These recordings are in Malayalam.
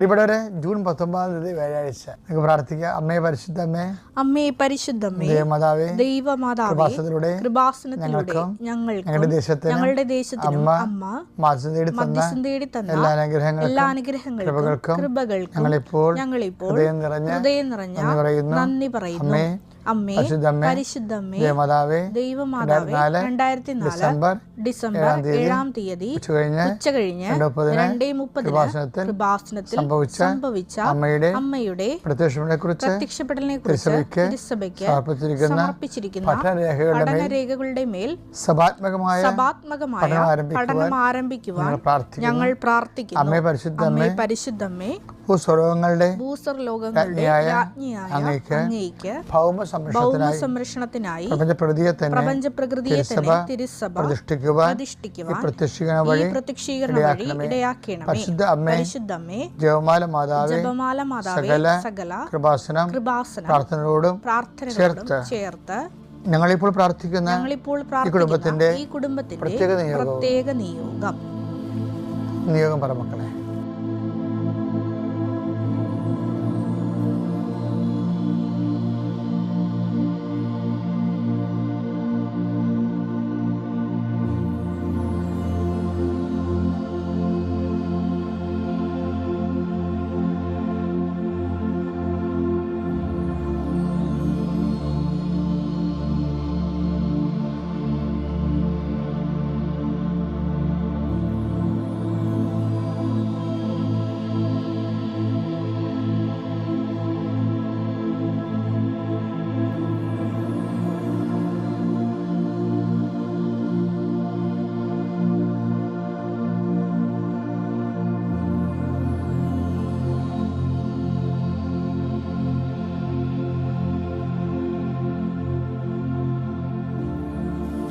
ഇവിടെ ജൂൺ പത്തൊമ്പതാം തീയതി വ്യാഴാഴ്ച. നിങ്ങൾക്ക് പ്രാർത്ഥിക്കുക അമ്മയെ പരിശുദ്ധ അമ്മേ അമ്മേ പരിശുദ്ധമ്മേ ദേവമാതാവേ ദൈവമാതാവേ കൃപാസനത്തിലൂടെ ഞങ്ങളുടെ ദേശത്തിന് ഞങ്ങളുടെ അമ്മ അമ്മ മാസം മധ്യസ്ഥം തേടി തന്ന എല്ലാ അനുഗ്രഹങ്ങളും എല്ലാ കൃപകൾക്കും കൃപകൾക്കും ഞങ്ങളിപ്പോൾ ഞങ്ങളിപ്പോൾ ഹൃദയം നിറഞ്ഞ ഹൃദയം നന്ദി പറയുന്നു. അമ്മേ അമ്മേ പരിശുദ്ധ പരിശുദ്ധമ്മേ ദേവമാതാവേ രണ്ടായിരത്തി ഡിസംബർ ഡിസംബർ ഏഴാം തീയതി ഉച്ച കഴിഞ്ഞ് ഉച്ച കഴിഞ്ഞ് രണ്ടേ മുപ്പതിന് കൃപാസനത്തിൽ കൃപാസനത്തിൽ സംഭവിച്ച അമ്മയുടെ അമ്മയുടെ പ്രത്യക്ഷങ്ങളെ കുറിച്ച് പ്രത്യക്ഷപ്പെടലിനെ കുറിച്ച് തിരുസഭയ്ക്ക് തിരുസഭയ്ക്ക് സമർപ്പിച്ചിരിക്കുന്ന സമർപ്പിച്ചിരിക്കുന്ന പഠനരേഖകളുടെ മേൽ സഭാത്മകമായ സഭാത്മകമായ പഠനം ആരംഭിക്കുവാൻ ഞങ്ങൾ പ്രാർത്ഥിക്കുന്നു. അമ്മേ പരിശുദ്ധമ്മേ പരിശുദ്ധമ്മേ രാജ്ഞിയായ അങ്ങേക്ക് ഭൗമ സംരക്ഷണത്തിനായി തന്നെ തിരുസഭ പ്രതിഷ്ഠിക്കുവാൻ പ്രത്യക്ഷീകരണ വഴി ഇടയാക്കണമേ. പരിശുദ്ധ അമ്മേ ജപമാല മാതാവേ സകല സകല കൃപാസനം പ്രാർത്ഥനയോടും ചേർത്ത് ചേർത്ത് ഞങ്ങളിപ്പോൾ പ്രാർത്ഥിക്കുന്ന ഞങ്ങളിപ്പോൾ കുടുംബത്തിന്റെ ഈ കുടുംബത്തിന്റെ പ്രത്യേക പ്രത്യേക നിയോഗം. നിയോഗം പറ മക്കളെ.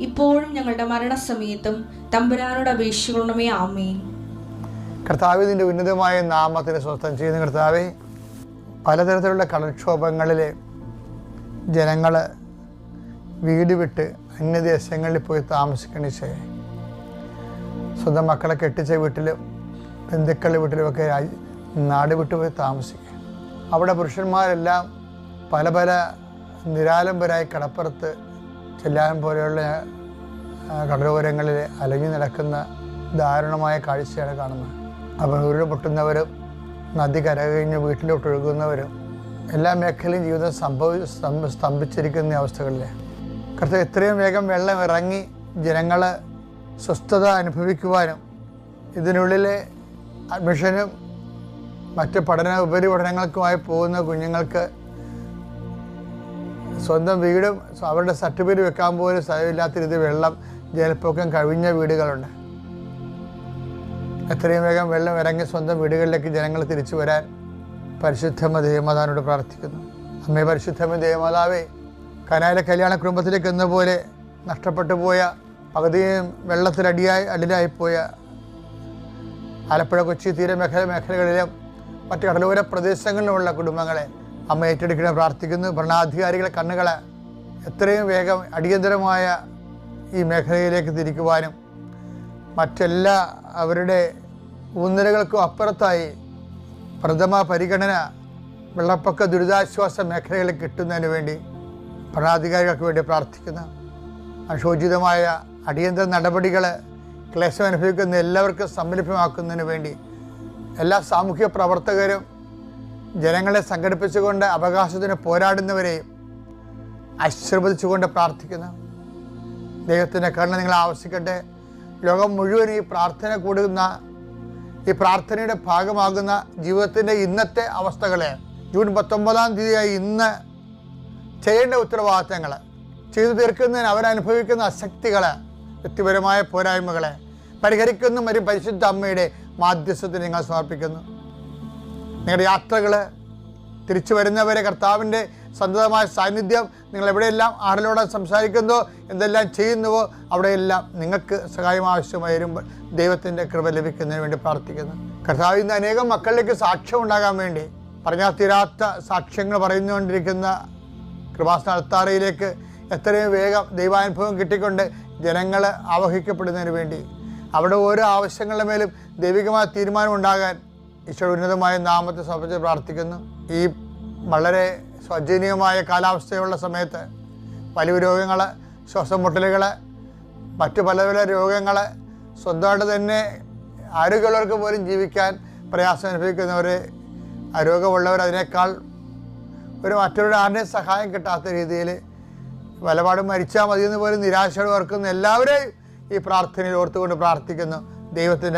ഇപ്പോഴും ഞങ്ങളുടെ മരണസമയത്തും തമ്പുരാനോട് അപേക്ഷിക്കണമേ ആമേൻ. കർത്താവ് ഇതിന്റെ ഉന്നതമായ നാമത്തിന് സ്വസ്ഥം ചെയ്യുന്ന കർത്താവെ. പലതരത്തിലുള്ള കടൽക്ഷോഭങ്ങളിൽ ജനങ്ങൾ വീട് വിട്ട് അന്യദേശങ്ങളിൽ പോയി താമസിക്കണ ചെയ്യേ സ്വന്തം മക്കളെ കെട്ടിച്ച വീട്ടിലും ബന്ധുക്കളുടെ വീട്ടിലുമൊക്കെ രാജ്യ നാട് വിട്ടു പോയി താമസിക്കുക. അവിടെ പുരുഷന്മാരെല്ലാം പല പല നിരാലംബരായി കടപ്പുറത്ത് ചെല്ലാൻ പോലെയുള്ള കടലോരങ്ങളിൽ അലഞ്ഞു നടക്കുന്ന ദാരുണമായ കാഴ്ചയാണ് കാണുന്നത്. അവർ ഉരുൾപൊട്ടുന്നവരും നദി കരകഴിഞ്ഞ് വീട്ടിലോട്ട് ഒഴുകുന്നവരും എല്ലാ മേഖലയും ജീവിതം സംഭവ സ്തംഭ- സ്തംഭിച്ചിരിക്കുന്ന അവസ്ഥകളിൽ കൃത്യം എത്രയും വേഗം വെള്ളം ഇറങ്ങി ജനങ്ങൾ സ്വസ്ഥത അനുഭവിക്കുവാനും ഇതിനുള്ളിലെ അഡ്മിഷനും മറ്റ് പഠന ഉപരിപഠനങ്ങൾക്കുമായി പോകുന്ന കുഞ്ഞുങ്ങൾക്ക് സ്വന്തം വീടും അവരുടെ സർട്ടിഫിക്കറ്റ് വെക്കാൻ പോലും സ്ഥലമില്ലാത്ത രീതി വെള്ളം ജലപ്പൊക്കം കഴിഞ്ഞ വീടുകളുണ്ട്. എത്രയും വേഗം വെള്ളം ഇറങ്ങി സ്വന്തം വീടുകളിലേക്ക് ജനങ്ങൾ തിരിച്ചു വരാൻ പരിശുദ്ധമ്മ ദേവമാതാവിനോട് പ്രാർത്ഥിക്കുന്നു. അമ്മേ പരിശുദ്ധമ്മ ദേവമാതാവേ കനായിലെ കല്യാണ കുടുംബത്തിലേക്ക് എന്ന പോലെ നഷ്ടപ്പെട്ടു പോയ പകുതിയും വെള്ളത്തിലടിയായി അടിലായി പോയ ആലപ്പുഴ കൊച്ചി തീരമേഖല മേഖലകളിലും മറ്റ് കടലോര പ്രദേശങ്ങളിലുമുള്ള കുടുംബങ്ങളെ അമ്മ ഏറ്റെടുക്കണേ പ്രാർത്ഥിക്കുന്നു. ഭരണാധികാരികളെ കണ്ണുകളെ എത്രയും വേഗം അടിയന്തരമായ ഈ മേഖലയിലേക്ക് തിരിക്കുവാനും മറ്റെല്ലാ അവരുടെ ഊന്നലുകൾക്കും അപ്പുറത്തായി പ്രഥമ പരിഗണന വെള്ളപ്പൊക്ക ദുരിതാശ്വാസ മേഖലകളിൽ കിട്ടുന്നതിന് വേണ്ടി ഭരണാധികാരികൾക്ക് വേണ്ടി പ്രാർത്ഥിക്കുന്നു. അനുശോചിതമായ അടിയന്തര നടപടികൾ ക്ലേശം അനുഭവിക്കുന്ന എല്ലാവർക്കും സംരംഭമാക്കുന്നതിന് വേണ്ടി എല്ലാ സാമൂഹ്യ പ്രവർത്തകരും ജനങ്ങളെ സംഘടിപ്പിച്ചുകൊണ്ട് അവകാശത്തിന് പോരാടുന്നവരെയും ആശീർവദിച്ചുകൊണ്ട് പ്രാർത്ഥിക്കുന്നു. ദൈവത്തിന്റെ കരുണ നിങ്ങൾ ആവശ്യിക്കട്ടെ. ലോകം മുഴുവൻ ഈ പ്രാർത്ഥന കൂടുന്ന ഈ പ്രാർത്ഥനയുടെ ഭാഗമാകുന്ന ജീവിതത്തിന്റെ ഇന്നത്തെ അവസ്ഥകളെ ജൂൺ പത്തൊമ്പതാം തീയതിയായി ഇന്ന് ചെയ്യേണ്ട ഉത്തരവാദിത്തങ്ങൾ ചെയ്തു തീർക്കുന്നതിന് അവരനുഭവിക്കുന്ന അശക്തികൾ വ്യക്തിപരമായ പോരായ്മകളെ പരിഹരിക്കുന്ന. ഒരു പരിശുദ്ധ അമ്മയുടെ മാധ്യസ്ഥത്തിന് നിങ്ങൾ സമർപ്പിക്കുന്നു. നിങ്ങളുടെ യാത്രകൾ തിരിച്ചു വരുന്നവരെ കർത്താവിന്റെ സന്തതമായ സാന്നിധ്യം നിങ്ങൾ എവിടെയെല്ലാം ആരിലൂടെ സംസാരിക്കുന്നോ എന്തെല്ലാം ചെയ്യുന്നുവോ അവിടെയെല്ലാം നിങ്ങൾക്ക് സഹായം ആവശ്യമായി വരുമ്പോൾ ദൈവത്തിന്റെ കൃപ ലഭിക്കുന്നതിന് വേണ്ടി പ്രാർത്ഥിക്കുന്നു. കർത്താവ് ഇന്ന് അനേകം മക്കളിലേക്ക് സാക്ഷ്യം ഉണ്ടാകാൻ വേണ്ടി പറഞ്ഞാൽ തീരാത്ത സാക്ഷ്യങ്ങൾ പറയുന്നുകൊണ്ടിരിക്കുന്ന കൃപാസ്ഥാനത്താറയിലേക്ക് എത്രയും വേഗം ദൈവാനുഭവം കിട്ടിക്കൊണ്ട് ജനങ്ങൾ ആവഹിക്കപ്പെടുന്നതിന് വേണ്ടി. അവിടെ ഓരോ ആവശ്യങ്ങളുടെ മേലും ദൈവികമായ തീരുമാനം ഉണ്ടാകാൻ ഈശോ ഉന്നതമായ നാമത്തെ സമർപ്പിച്ച് പ്രാർത്ഥിക്കുന്നു. ഈ വളരെ സ്വജനീയമായ കാലാവസ്ഥയുള്ള സമയത്ത് വലിയ രോഗങ്ങൾ ശ്വാസം മുട്ടലുകൾ മറ്റു പല പല രോഗങ്ങൾ സ്വന്തമായിട്ട് തന്നെ ആരോഗ്യമുള്ളവർക്ക് പോലും ജീവിക്കാൻ പ്രയാസം അനുഭവിക്കുന്നവർ ആരോഗ്യമുള്ളവർ അതിനേക്കാൾ ഒരു മറ്റൊരു ആരുടെയും സഹായം കിട്ടാത്ത രീതിയിൽ വലപാട് മരിച്ചാൽ മതിയെന്ന് പോലും നിരാശയോട് ഓർക്കുന്ന എല്ലാവരെയും ഈ പ്രാർത്ഥനയിൽ ഓർത്തുകൊണ്ട് പ്രാർത്ഥിക്കുന്നു. ദൈവത്തിന്റെ